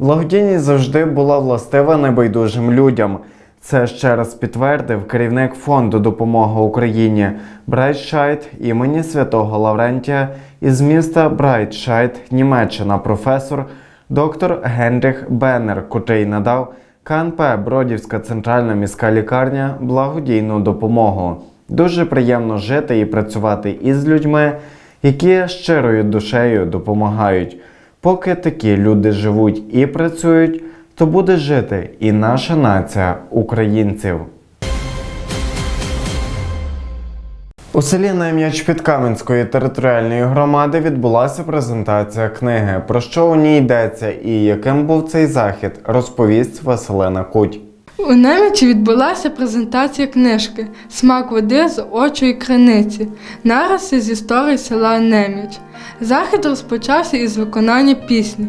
Благодійність завжди була властива небайдужим людям. Це ще раз підтвердив керівник фонду допомоги Україні Брайтшайд імені святого Лаврентія із міста Брайтшайд, Німеччина, професор доктор Генріх Беннер, котрий надав КНП Бродівська центральна міська лікарня благодійну допомогу. Дуже приємно жити і працювати із людьми, які щирою душею допомагають. Поки такі люди живуть і працюють, то буде жити і наша нація українців. У селі Нем'яч Підкаменської територіальної громади відбулася презентація книги. Про що у ній йдеться і яким був цей захід, розповість Василина Куть. У Немічі відбулася презентація книжки Смак води з очої криниці. Наразі з історії села Неміч. Захід розпочався із виконання пісні.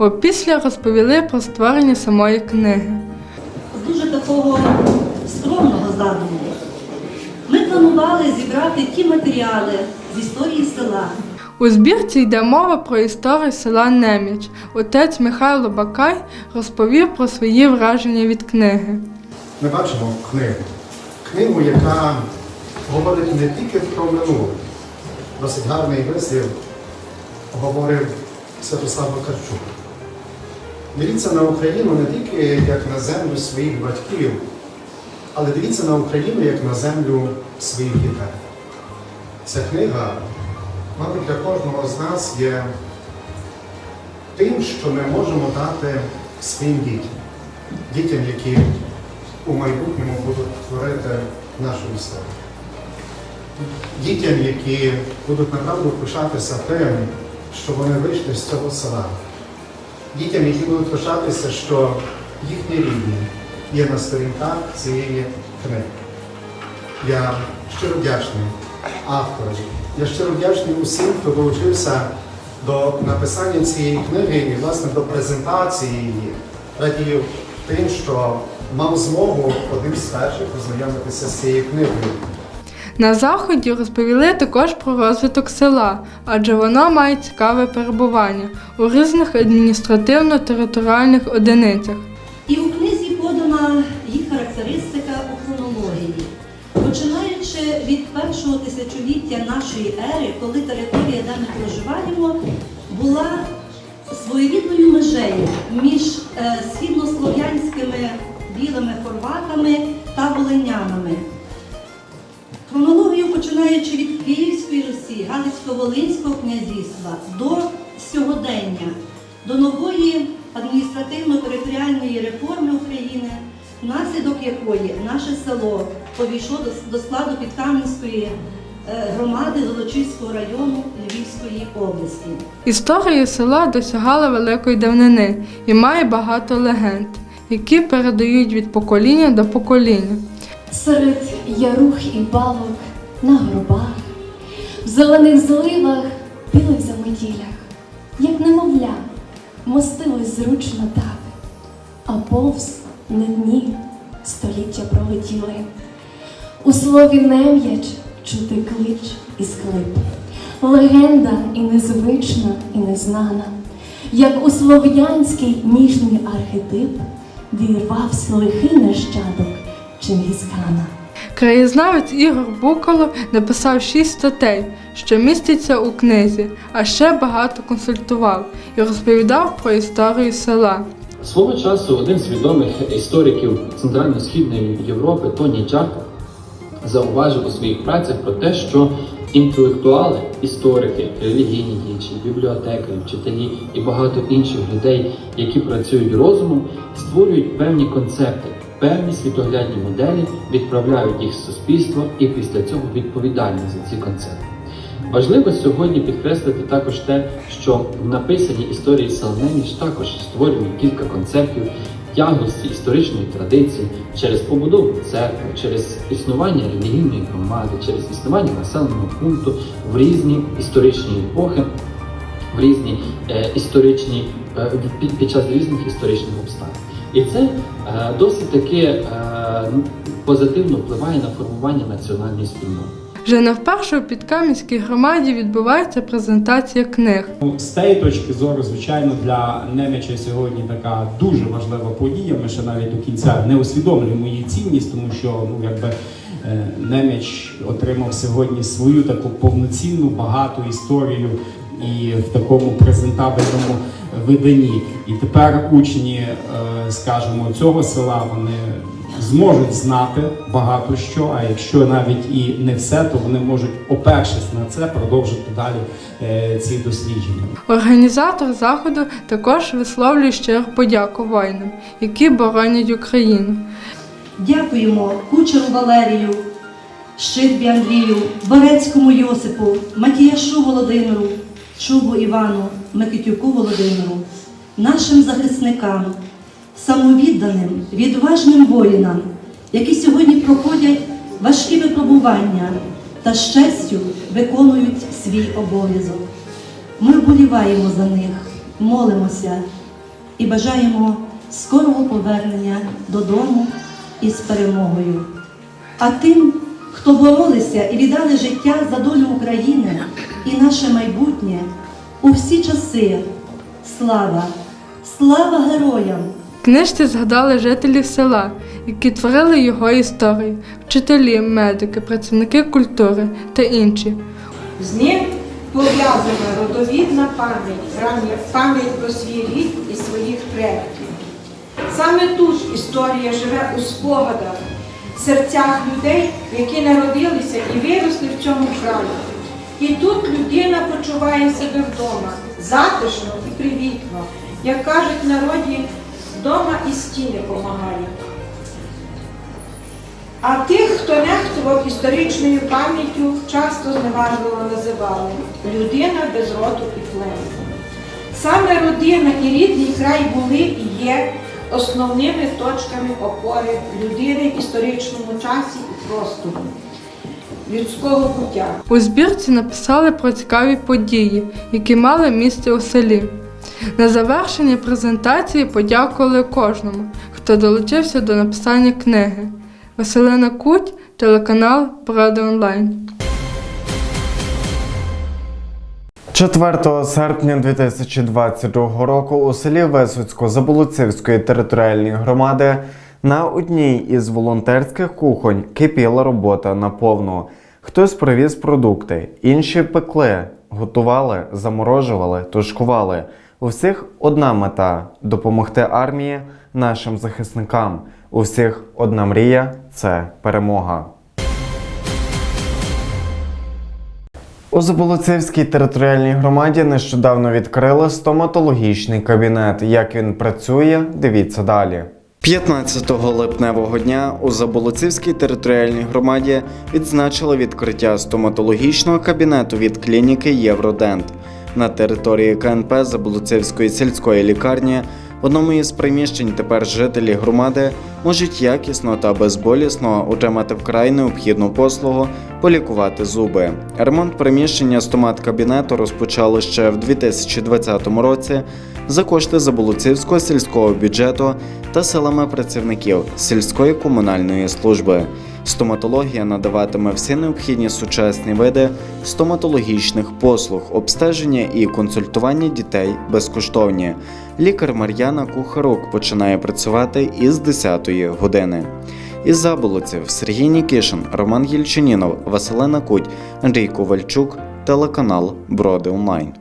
Опісля розповіли про створення самої книги. дуже такого скромного задуму. Ми планували зібрати ті матеріали з історії села, У збірці йде мова про історію села Неміч. Отець Михайло Бакай розповів про свої враження від книги. Ми бачимо книгу. Книгу, яка говорить не тільки про минуле. Досить гарний вислів говорив Святослав Вакарчук. Дивіться на Україну не тільки як на землю своїх батьків, але дивіться на Україну як на землю своїх дітей. Ця книга, мабуть, для кожного з нас є тим, що ми можемо дати своїм дітям, дітям, які у майбутньому будуть творити нашу історію. Дітям, які будуть направду пишатися тим, що вони вийшли з цього села. Дітям, які будуть пишатися, що їхні рідні є на сторінках цієї книги. Я щиро вдячний автору. Я щиро вдячний усім, хто долучився до написання цієї книги і, власне, до презентації її. Радію тим, що мав змогу одним з перших познайомитися з цією книгою. На заході розповіли також про розвиток села, адже воно має цікаве перебування у різних адміністративно-територіальних одиницях. і у книзі подана їх характеристика у хронології. Починаючи від першого тисячоліття нашої ери, коли територія, де ми проживаємо, була своєрідною межею між е, східнослов'янськими білими хорватами та волинянами. Хронологію починаючи від Київської Русі, Галицько-Волинського князівства до сьогодення, до нової адміністративно-територіальної реформи України, внаслідок якої наше село повійшло до, складу Підкам'янської е, громади Золочиського району Львівської області. Історія села досягала великої давнини і має багато легенд, які передають від покоління до покоління. Серед ярух і балок на горбах, в зелених зливах, білих заметілях, як немовля, мостилось зручно так, а повз не дні століття пролетіли. У слові нем'яч чути клич і склип, легенда і незвична, і незнана, як у слов'янський ніжний архетип вірвався лихий нащадок Чингісхана. Краєзнавець Ігор Букало написав шість статей, що містяться у книзі, а ще багато консультував і розповідав про історію села. Свого часу один з відомих істориків Центрально-Східної Європи Тоні Чарт зауважив у своїх працях про те, що інтелектуали, історики, релігійні діячі, бібліотекарі, вчителі і багато інших людей, які працюють розумом, створюють певні концепти, певні світоглядні моделі, відправляють їх в суспільство і після цього відповідальні за ці концепти. Важливо сьогодні підкреслити також те, що в написанні історії Салнеміш також створюємо кілька концептів тяглості історичної традиції через побудову церкви, через існування релігійної громади, через існування населеного пункту в різні історичні епохи, в різні е, історичні е, під, під час різних історичних обставин. І це е, досить таки е, позитивно впливає на формування національної спільноти. Вже не вперше у Підкам'янській громаді відбувається презентація книг. Ну, З цієї точки зору, звичайно, для Немеча сьогодні така дуже важлива подія. Ми ще навіть до кінця не усвідомлюємо її цінність, тому що ну якби е, Немеч отримав сьогодні свою таку повноцінну багату історію і в такому презентабельному виданні. І тепер учні, е, скажімо, цього села вони зможуть знати багато що. А якщо навіть і не все, то вони можуть, опершись на це, продовжити далі е, ці дослідження. Організатор заходу також висловлює щиру подяку воїнам, які боронять Україну. Дякуємо Кучеру Валерію, Щитбі Андрію, Борецькому Йосипу, Матіяшу Володимиру, Чубу Івану, Микитюку Володимиру, нашим захисникам, самовідданим, відважним воїнам, які сьогодні проходять важкі випробування та з честю виконують свій обов'язок. Ми вболіваємо за них, молимося і бажаємо скорого повернення додому із перемогою. А тим, хто боролися і віддали життя за долю України і наше майбутнє у всі часи. Слава! Слава героям! Книжці згадали жителів села, які творили його історію, вчителі, медики, працівники культури та інші. З ним пов'язана родовідна пам'ять, пам'ять про свій рід і своїх предків. Саме тут історія живе у спогадах, серцях людей, які народилися і виросли в цьому краї. І тут людина почуває себе вдома, затишно і привітно. Як кажуть народі, вдома і стіни помагають. А тих, хто нехтував історичною пам'яттю, часто зневажливо називали людина без роду і племені. Саме родина і рідний край були і є основними точками опори людини в історичному часі і просторі людського буття. У збірці написали про цікаві події, які мали місце у селі. На завершення презентації подякували кожному, хто долучився до написання книги. Василина Куть, телеканал Правда онлайн. 4 серпня 2022 року у селі Висоцько Заболоцівської територіальної громади на одній із волонтерських кухонь кипіла робота наповну. Хтось привіз продукти, інші пекли, готували, заморожували, тушкували. У всіх одна мета допомогти армії, нашим захисникам. У всіх одна мрія це перемога. У Заболоцівській територіальній громаді нещодавно відкрили стоматологічний кабінет. Як він працює, дивіться далі. 15 липневого дня у Заболоцівській територіальній громаді відзначили відкриття стоматологічного кабінету від клініки Євродент на території КНП Заболоцівської сільської лікарні. В одному із приміщень тепер жителі громади можуть якісно та безболісно отримати вкрай необхідну послугу полікувати зуби. Ремонт приміщення стомат-кабінету розпочали ще в 2020 році за кошти Заболоцівського сільського бюджету та силами працівників сільської комунальної служби. Стоматологія надаватиме всі необхідні сучасні види стоматологічних послуг, обстеження і консультування дітей безкоштовні. Лікар Мар'яна Кухарук починає працювати із 10-ї години. Із Заболоців Сергій Нікішин, Роман Єльчинінов, Василина Куть, Андрій Ковальчук, телеканал Броди Онлайн.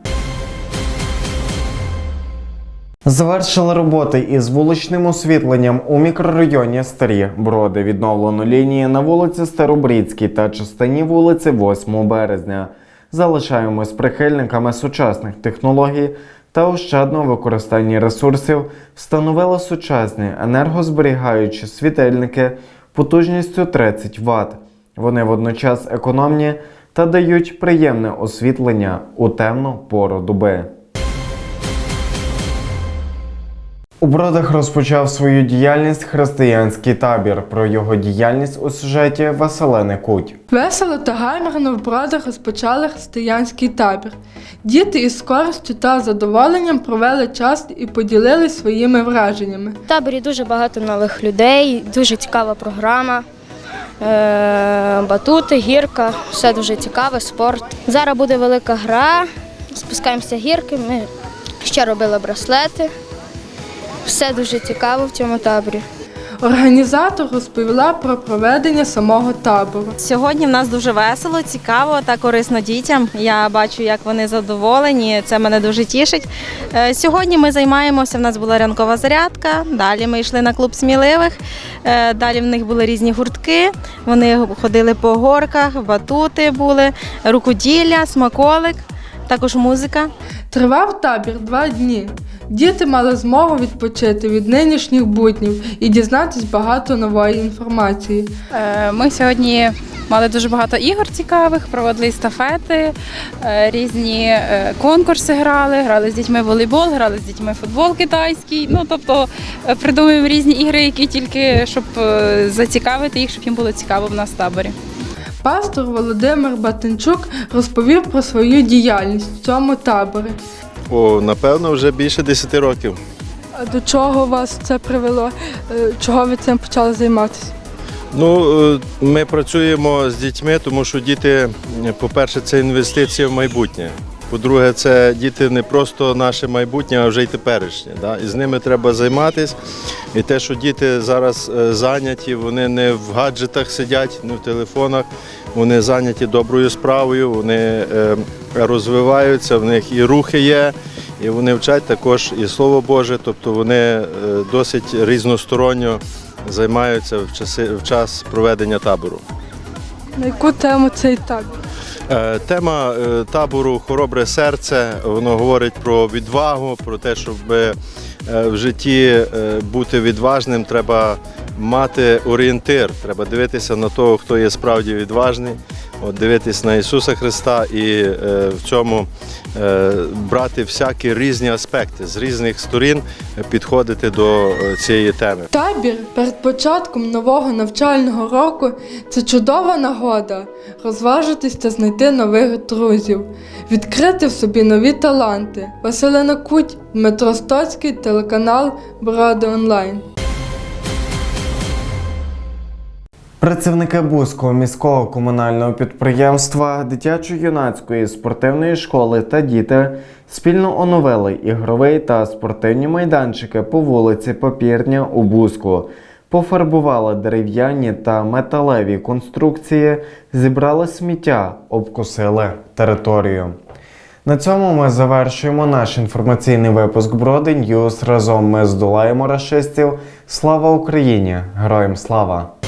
Завершили роботи із вуличним освітленням у мікрорайоні Старі Броди. Відновлено лінії на вулиці Старобрідській та частині вулиці 8 березня. Залишаємось прихильниками сучасних технологій та ощадного використання ресурсів. Встановили сучасні енергозберігаючі світильники потужністю 30 Вт. Вони водночас економні та дають приємне освітлення у темну пору доби. У Бродах розпочав свою діяльність християнський табір. Про його діяльність у сюжеті Василини Куть. Весело та гаймерно в бродах розпочали християнський табір. Діти із користю та задоволенням провели час і поділились своїми враженнями. В таборі дуже багато нових людей, дуже цікава програма. Е, Батути, гірка, все дуже цікаве, спорт. Зараз буде велика гра, спускаємося гірки. Ми ще робили браслети. Все дуже цікаво в цьому таборі. Організатор розповіла про проведення самого табору. Сьогодні в нас дуже весело, цікаво та корисно дітям. Я бачу, як вони задоволені. Це мене дуже тішить. Е, Сьогодні ми займаємося. В нас була ранкова зарядка. Далі ми йшли на клуб сміливих. Е, Далі в них були різні гуртки. Вони ходили по горках, батути були, рукоділля, смаколик, також музика. Тривав табір два дні. Діти мали змогу відпочити від нинішніх буднів і дізнатись багато нової інформації. Е, Ми сьогодні мали дуже багато ігор цікавих, проводили естафети, е, різні е, конкурси грали, грали з дітьми в волейбол, грали з дітьми в футбол китайський. Ну тобто придумуємо різні ігри, які тільки щоб зацікавити їх, щоб їм було цікаво в нас в таборі. Пастор Володимир Батенчук розповів про свою діяльність в цьому таборі. О, напевно, вже більше 10 років. А до чого вас це привело? Е, Чого ви цим почали займатися? Ну, е, ми працюємо з дітьми, тому що діти, по-перше, це інвестиція в майбутнє. По-друге, це діти не просто наше майбутнє, а вже й теперішнє. Да? І з ними треба займатися. І те, що діти зараз е, зайняті, вони не в гаджетах сидять, не в телефонах, вони зайняті доброю справою, вони е, розвиваються, в них і рухи є, і вони вчать також і Слово Боже, тобто вони е, досить різносторонньо займаються в, час проведення табору. На яку тему цей табір? Е, Тема е, табору Хоробре серце воно говорить про відвагу, про те, щоб е, в житті бути відважним, треба мати орієнтир, треба дивитися на того, хто є справді відважний, от дивитись на Ісуса Христа і е, в цьому е, брати всякі різні аспекти з різних сторін, підходити до е, цієї теми. Табір перед початком нового навчального року це чудова нагода розважитись та знайти нових друзів, відкрити в собі нові таланти. Василина Куть, Дмитро Стоцький, телеканал Броди Онлайн. Працівники Бузького міського комунального підприємства дитячо-юнацької спортивної школи та діти спільно оновили ігровий та спортивні майданчики по вулиці Папірня у Бузьку. Пофарбували дерев'яні та металеві конструкції, зібрали сміття, обкусили територію. На цьому ми завершуємо наш інформаційний випуск Броди Ньюс. Разом ми здолаємо рашистів. Слава Україні! Героям слава!